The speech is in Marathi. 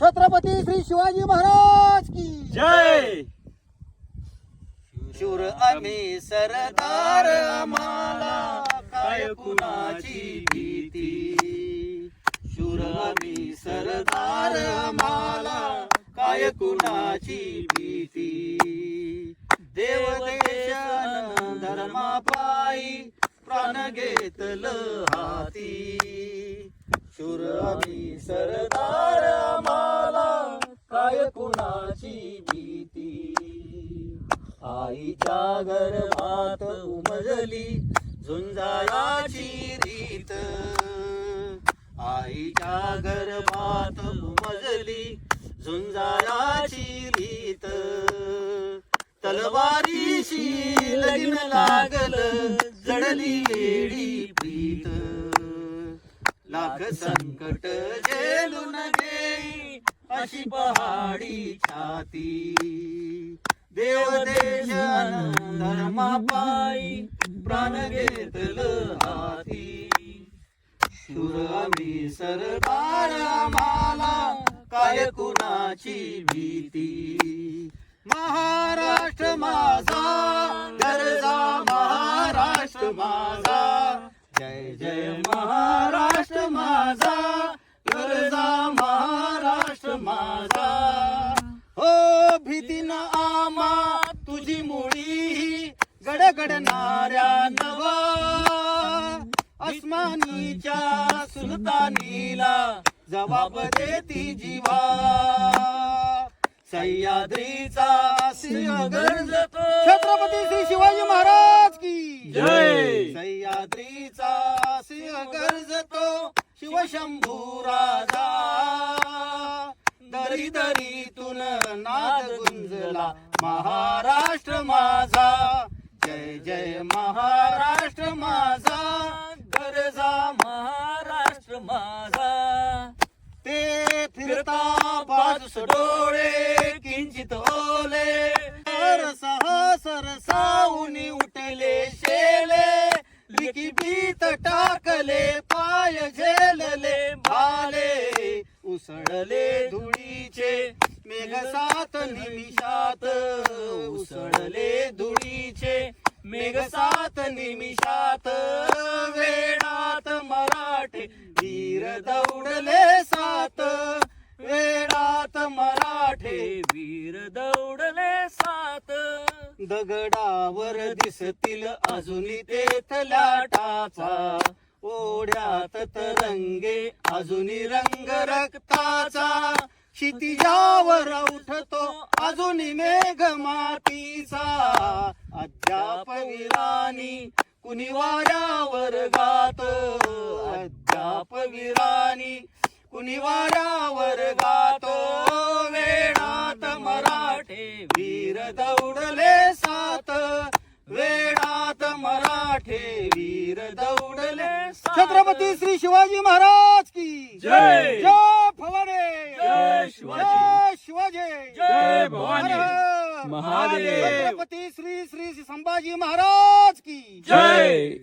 छत्रपती श्री शिवाजी महाराज की जय! शूर आम्ही सरदार आम्हाला काय कुणाची भीती? शूर आम्ही सरदार आम्हाला काय कुणाची भीती? देव देशान धर्मापायी प्राण घेतल हाती. शूर आम्ही सरदार आईच्या गर्भात उमजली झुंजाराची रीत. आईच्या गर्भात उमजली झुंजाराची रीत. तलवारीशी लगीन लागल जडली येडी प्रीत. लाख संकट झेलून घेई अशी पहाडी छाती. देव दे धर्मापायी प्राण घेतल हाती. शूर आम्ही सरकार आम्हाला काय कुणाची भीती? महाराष्ट्र माझा गरजा महाराष्ट्र माझा. जय जय महाराष्ट्र माझा गरजा महाराष्ट्र माझा. हो भीतीन आमा तुझी मुळी गडगडणाऱ्या नवा अस्मानीच्या सुलतानीला जबाब देती जीवा. सह्याद्रीचा सिंह गरजतो छत्रपती श्री शिवाजी महाराज की जय. सह्याद्रीचा सिंह गरजतो शिवशंभू राजा. दरी दरीतून नाद गुंजला महाराष्ट्र माझा. जय जय महाराष्ट्र माझा गरजा महाराष्ट्र माझा. ते फिरता बाजूस डोळे किंचित ओले. सरसहा सरसाऊनी उठले शेले लिखी भीत टाकले पाय झेलले भाले उसळले धुळीचे मेघ सात निमिषात. उसळले धुळीचे मेघ सात निमिषात वेळात मराठे. वीर दौडले सात वेळात मराठे. वीर दौडले सात. दगडावर दिसतील अजूनही तेथल्या टाचा ओढ्यात तरंगे अजूनही रंग रक्ताचा. क्षितिजावर उठतो अजूनही मेघ मातीचा कुणी वाऱ्यावर गातो अद्याप विरानी कुणी वाऱ्यावर गातो वेळात मराठे. वीर दौडले सात वेळात मराठे. वीर दौडले छत्रपती श्री शिवाजी महाराज की जय. जय फवारे. जय शिवाजी. जय शिवाजी. जय भवानी. महादेव. छत्रपती श्री श्री संभाजी महाराज की। जय।